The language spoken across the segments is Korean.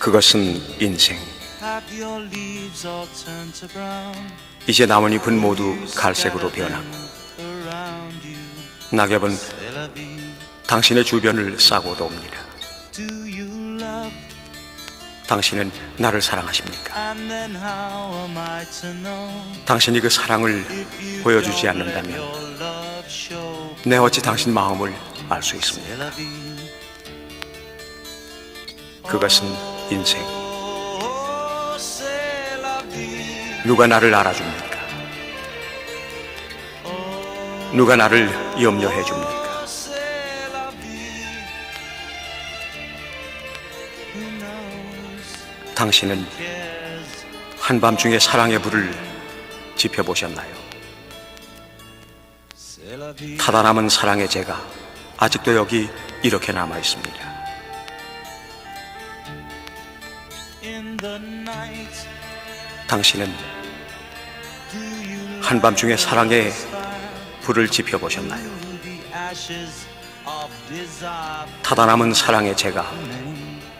그것은 인생. 이제 나뭇잎은 모두 갈색으로 변하고. 낙엽은. 당신의 주변을 싸고 돕니다. 당신은 나를 사랑하십니까? 당신이 그 사랑을 보여주지 않는다면. 내 어찌 당신 마음을 알 수 있습니까? 그것은 인생. 누가 나를 알아줍니까? 누가 나를 염려해 줍니까? 당신은. 한밤중에 사랑의 불을 지펴보셨나요? 타다 남은 사랑의 제가 아직도 여기 이렇게 남아 있습니다. 당신은 한밤중에 사랑의 불을 지펴보셨나요? 타다 남은 사랑의 제가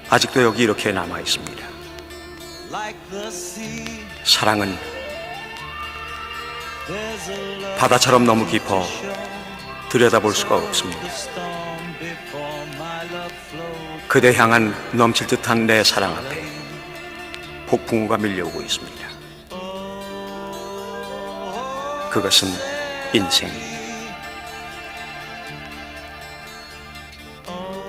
아직도 여기 이렇게 남아 있습니다. 사랑은 바다처럼 너무 깊어. 들여다볼 수가 없습니다. 그대 향한 넘칠 듯한 내 사랑 앞에 폭풍우가 밀려오고 있습니다. 그것은 인생.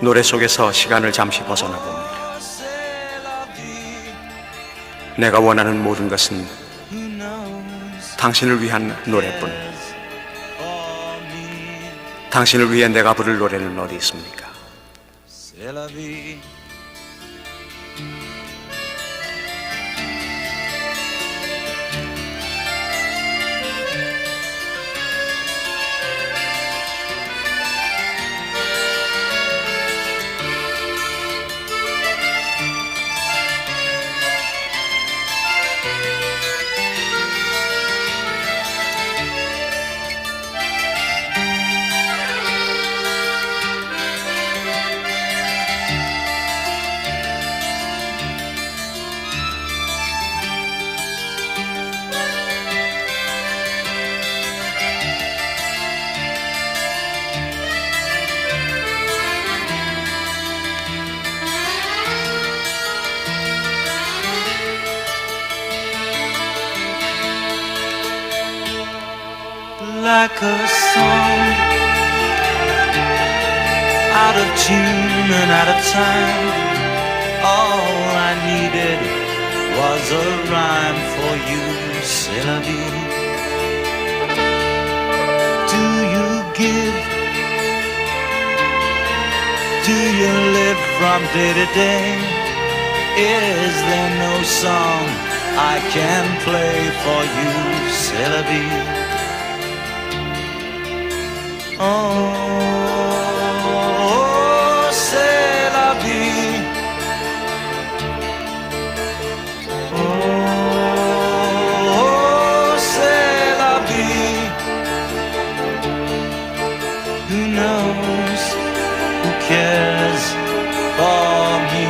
노래 속에서 시간을 잠시 벗어나 봅니다. 내가 원하는 모든 것은? 당신을 위한 노래뿐. 당신을 위해 내가 부를 노래는 어디 있습니까? Like a song out of tune and out of time. All I needed was a rhyme for you, c'est. Do you give? Do you live from day to day? Is there no song I can play for you, vie? Oh, c'est la vie. Oh, c'est la vie. Who knows? Who cares for me?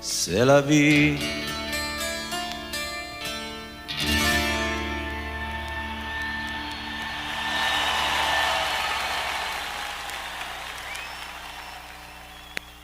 C'est la vie.